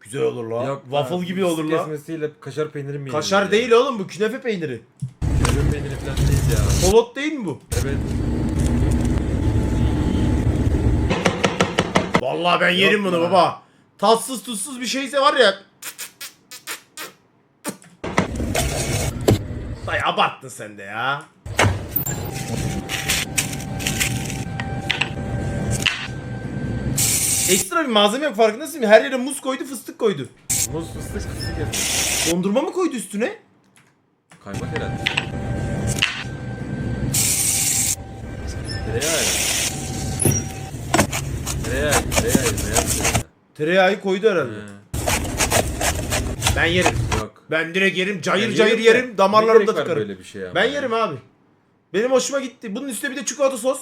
Güzel olur la. Yok, Waffle ha, gibi olur la. Kesmesiyle kaşar peyniri mi Kaşar değil oğlum bu künefe peyniri. Kömür peyniri falan değil ya. Polot değil mi bu? Evet. Vallahi ben yerim bunu ya. baba. Tatsız tuzsuz bir şeyse var ya. Dayı abarttın sen de ya. Ekstra bir malzeme yok farkındasın mı? Her yere muz koydu fıstık koydu. Muz fıstık fıstık kesmesi. Dondurma mı koydu üstüne? Kaymak herhalde. Tereyağı herhalde. Tereyağı, tereyağı, beyaz tereyağı. Tereyağı koydu herhalde. He, Ben yerim. Yok. Ben direkt yerim. Cayır Ben cayır de. yerim. Ne Damarlarımda gerek var tıkarım. böyle bir şey ama? Ben yerim abi. Benim hoşuma gitti. Bunun üstüne bir de çikolata sos.